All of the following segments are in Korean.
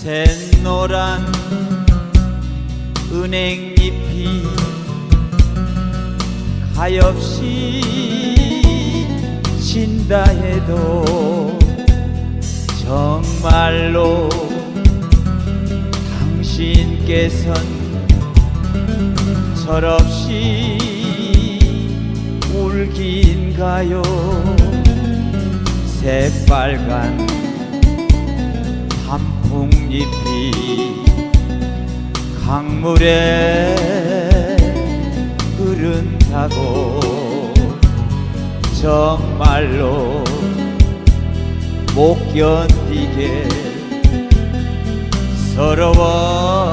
샛노란 은행잎이 가엾이 진다 해도 정말로 당신께선 철없이 울긴가요? 새빨간 단풍잎이 강물에 흐른다고 정말로 못 견디게 서러워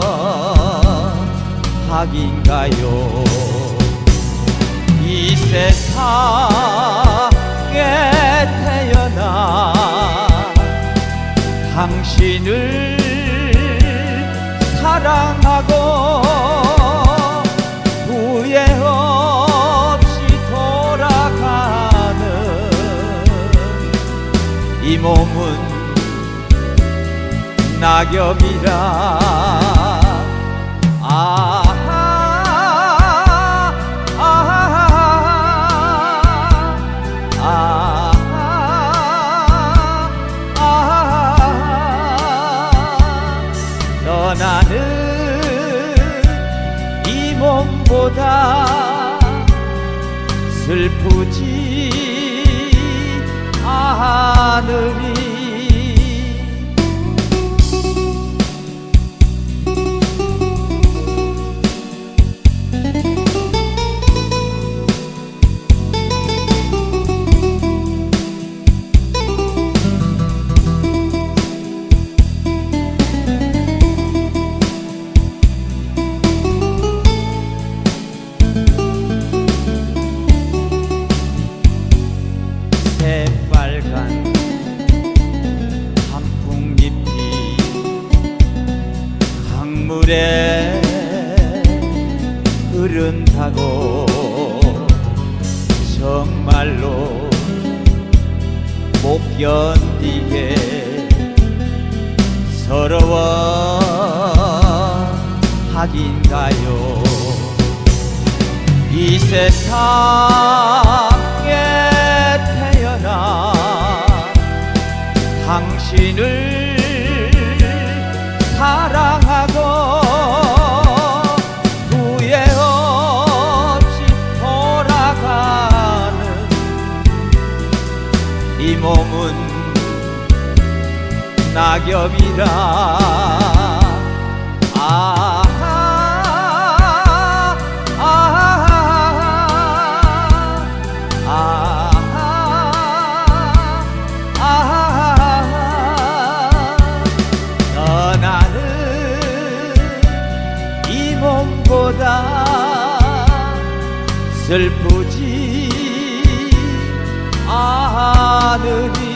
하긴가요? 이 세상 당신을 사랑하고 후회 없이 돌아가는 이 몸은 낙엽이라. 아 떠나는 이 몸보다 슬프지 않으리 새빨간 단풍잎이 강물에 흐른다고 정말로 못 견디게 서러워 하긴가요? 이 세상 당신을 사랑하고 후회 없이 돌아가는 이 몸은 낙엽이라 슬프지 않으리